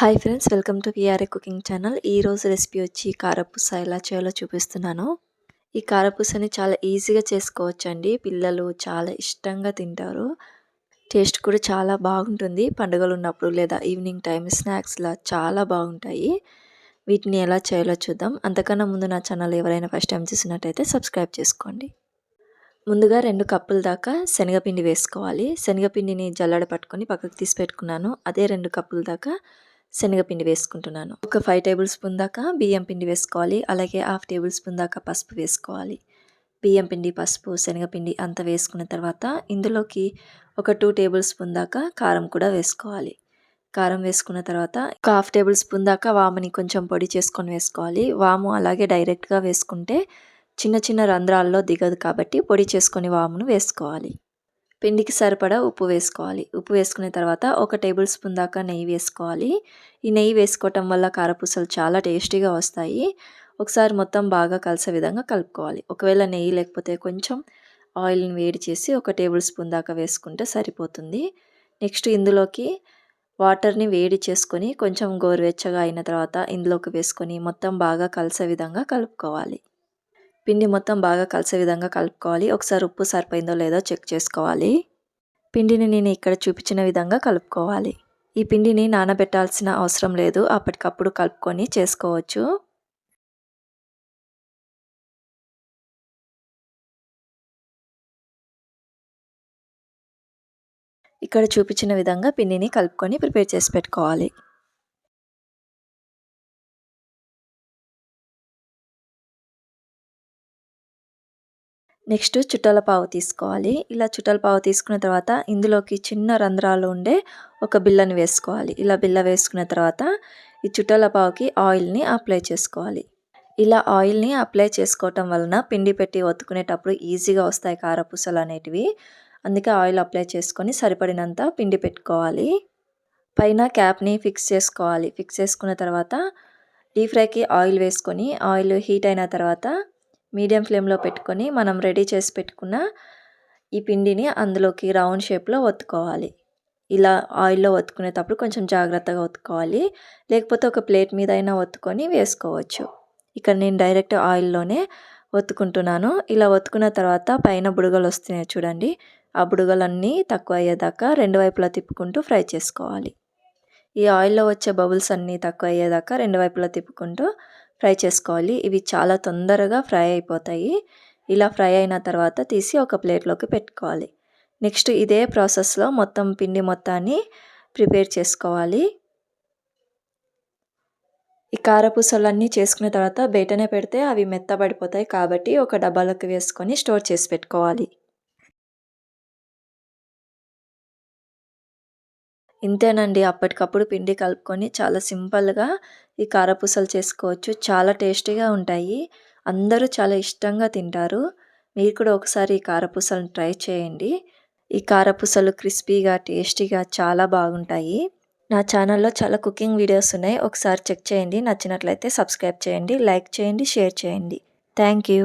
Hi friends welcome to V R A cooking channel ఈరోజు recipe వచ్చి కారపూస ఎలా చేయాలో చూపిస్తున్నాను. ఈ కారపూసని చాలా ఈజీగా చేసుకోవచ్చండి. పిల్లలు చాలా ఇష్టంగా తింటారు. టేస్ట్ కూడా చాలా బాగుంటుంది. పండుగలు ఉన్నప్పుడు లేదా ఈవినింగ్ టైం స్నాక్స్లా చాలా బాగుంటాయి. వీటిని ఎలా చేయాలో చూద్దాం. అంతకన్నా ముందు నా ఛానల్ ఎవరైనా ఫస్ట్ టైం చూసినట్టయితే సబ్స్క్రైబ్ చేసుకోండి. ముందుగా రెండు కప్పుల దాకా శనగపిండి వేసుకోవాలి. శనగపిండిని జల్లడ పట్టుకొని పక్కకు తీసి పెట్టుకున్నాను. అదే రెండు కప్పుల దాకా శనగపిండి వేసుకుంటున్నాను. ఒక ఫైవ్ టేబుల్ స్పూన్ దాకా బియ్యం పిండి వేసుకోవాలి. అలాగే హాఫ్ టేబుల్ స్పూన్ దాకా పసుపు వేసుకోవాలి. బియ్యం పిండి పసుపు శనగపిండి అంతా వేసుకున్న తర్వాత ఇందులోకి ఒక టూ టేబుల్ స్పూన్ దాకా కారం కూడా వేసుకోవాలి. కారం వేసుకున్న తర్వాత ఒక హాఫ్ టేబుల్ స్పూన్ దాకా వాముని కొంచెం పొడి చేసుకొని వేసుకోవాలి. వాము అలాగే డైరెక్ట్గా వేసుకుంటే చిన్న చిన్న రంధ్రాల్లో దిగదు కాబట్టి పొడి చేసుకొని వామును వేసుకోవాలి. పిండికి సరిపడా ఉప్పు వేసుకోవాలి. ఉప్పు వేసుకున్న తర్వాత ఒక టేబుల్ స్పూన్ దాకా నెయ్యి వేసుకోవాలి. ఈ నెయ్యి వేసుకోవటం వల్ల కారపూసలు చాలా టేస్టీగా వస్తాయి. ఒకసారి మొత్తం బాగా కలిసే విధంగా కలుపుకోవాలి. ఒకవేళ నెయ్యి లేకపోతే కొంచెం ఆయిల్ని వేడి చేసి ఒక టేబుల్ స్పూన్ దాకా వేసుకుంటే సరిపోతుంది. నెక్స్ట్ ఇందులోకి వాటర్ని వేడి చేసుకొని కొంచెం గోరువెచ్చగా అయిన తర్వాత ఇందులోకి వేసుకొని మొత్తం బాగా కలిసే విధంగా కలుపుకోవాలి. పిండి మొత్తం బాగా కలిసే విధంగా కలుపుకోవాలి. ఒకసారి ఉప్పు సరిపోయిందో లేదో చెక్ చేసుకోవాలి. పిండిని నేను ఇక్కడ చూపించిన విధంగా కలుపుకోవాలి. ఈ పిండిని నానబెట్టాల్సిన అవసరం లేదు. అప్పటికప్పుడు కలుపుకొని చేసుకోవచ్చు. ఇక్కడ చూపించిన విధంగా పిండిని కలుపుకొని ప్రిపేర్ చేసి పెట్టుకోవాలి. నెక్స్ట్ చుట్టల పావు తీసుకోవాలి. ఇలా చుట్టల పావు తీసుకున్న తర్వాత ఇందులోకి చిన్న రంధ్రాలు ఉండే ఒక బిల్లని వేసుకోవాలి. ఇలా బిల్ల వేసుకున్న తర్వాత ఈ చుట్టల పావుకి ఆయిల్ని అప్లై చేసుకోవాలి. ఇలా ఆయిల్ని అప్లై చేసుకోవటం వలన పిండి పెట్టి ఒత్తుకునేటప్పుడు ఈజీగా వస్తాయి కారపూసలు అనేటివి. అందుకే ఆయిల్ అప్లై చేసుకొని సరిపడినంత పిండి పెట్టుకోవాలి. పైన క్యాప్ని ఫిక్స్ చేసుకోవాలి. ఫిక్స్ చేసుకున్న తర్వాత డీప్ ఫ్రైకి ఆయిల్ వేసుకొని ఆయిల్ హీట్ అయిన తర్వాత మీడియం ఫ్లేమ్లో పెట్టుకొని మనం రెడీ చేసి పెట్టుకున్న ఈ పిండిని అందులోకి రౌండ్ షేప్లో ఒత్తుకోవాలి. ఇలా ఆయిల్లో ఒత్తుకునేటప్పుడు కొంచెం జాగ్రత్తగా ఒత్తుకోవాలి. లేకపోతే ఒక ప్లేట్ మీద అయినా ఒత్తుకొని వేసుకోవచ్చు. ఇక్కడ నేను డైరెక్ట్ ఆయిల్లోనే ఒత్తుకుంటున్నాను. ఇలా ఒత్తుకున్న తర్వాత పైన బుడగలు వస్తున్నాయి చూడండి. ఆ బుడగలన్నీ తక్కువ అయ్యేదాకా రెండు వైపులా తిప్పుకుంటూ ఫ్రై చేసుకోవాలి. ఈ ఆయిల్లో వచ్చే బబుల్స్ అన్నీ తక్కువ అయ్యేదాకా రెండు వైపులా తిప్పుకుంటూ ఫ్రై చేసుకోవాలి. ఇవి చాలా తొందరగా ఫ్రై అయిపోతాయి. ఇలా ఫ్రై అయిన తర్వాత తీసి ఒక ప్లేట్లోకి పెట్టుకోవాలి. నెక్స్ట్ ఇదే ప్రాసెస్లో మొత్తం పిండి మొత్తాన్ని ప్రిపేర్ చేసుకోవాలి. ఈ కారపూసలన్నీ చేసుకున్న తర్వాత బయటనే పెడితే అవి మెత్తబడిపోతాయి కాబట్టి ఒక డబ్బాలోకి వేసుకొని స్టోర్ చేసి పెట్టుకోవాలి. ఇంతేనండి. అప్పటికప్పుడు పిండి కలుపుకొని చాలా సింపుల్గా ఈ కారపూసలు చేసుకోవచ్చు. చాలా టేస్టీగా ఉంటాయి. అందరూ చాలా ఇష్టంగా తింటారు. మీరు కూడా ఒకసారి ఈ కారపూసలను ట్రై చేయండి. ఈ కారపూసలు క్రిస్పీగా టేస్టీగా చాలా బాగుంటాయి. నా ఛానల్లో చాలా కుకింగ్ వీడియోస్ ఉన్నాయి. ఒకసారి చెక్ చేయండి. నచ్చినట్లయితే సబ్స్క్రైబ్ చేయండి లైక్ చేయండి షేర్ చేయండి. Thank you.